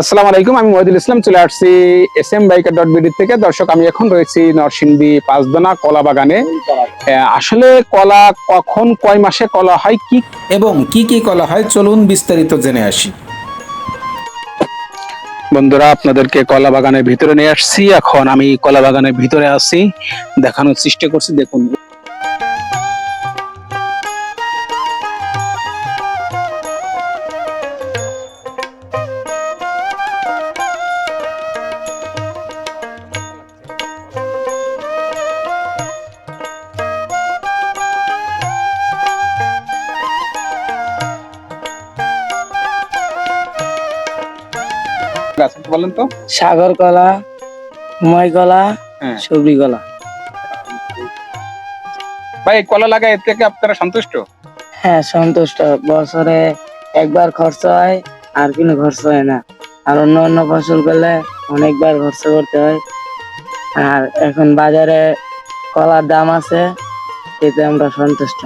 আসসালামু আলাইকুম আমি মহিদুল ইসলাম চলে আসছি S M biker dot BD থেকে। দর্শক আমি এখন রয়েছি নরসিংদী পাঁচদোনা কলা বাগানে। আসলে কলা কখন কয় মাসে কলা হয় কি এবং কি কি কলা হয় চলুন বিস্তারিত জেনে আসি। বন্ধুরা আপনাদেরকে কলা বাগানের ভিতরে নিয়ে আসছি। এখন আমি কলা বাগানের ভিতরে আছি দেখানোর চেষ্টা করছি। দেখুন গাছ বলেন তো। সাগর কলা মই কলা হ্যাঁ। সবরি কলা ভাই কলা লাগায় এর থেকে আপনারা সন্তুষ্ট? হ্যাঁ সন্তুষ্ট। বছরে একবার খরচ হয় আর কোনো খরচ হয় না। আর অন্য অন্য ফসল করলে অনেকবার খরচ করতে হয়। আর এখন বাজারে কলার দাম আছে এতে আমরা সন্তুষ্ট।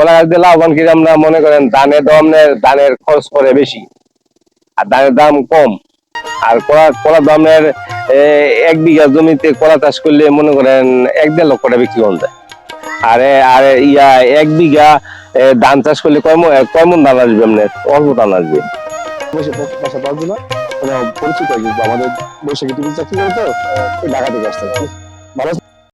কলা গাছ দিয়ে লাভবান কি আমরা মনে করেন ধানের দামের ধানের খরচ করে বেশি। আর ধানের দাম কম। আর কলা কলা দামের এক বিঘা জমিতে কলা চাষ করলে মনে করেন এক দেড় লক্ষ টাকা বিক্রি হন আর এ- ইয়া, এক বিঘা ধান চাষ করলে কয় মন কয় মন ধান আসবে আপনার, অল্প ধান আসবে। মানে পরিচিত আমাদের বৈশাখী টিভি চাকরি করে তো ঢাকা থেকে আসতে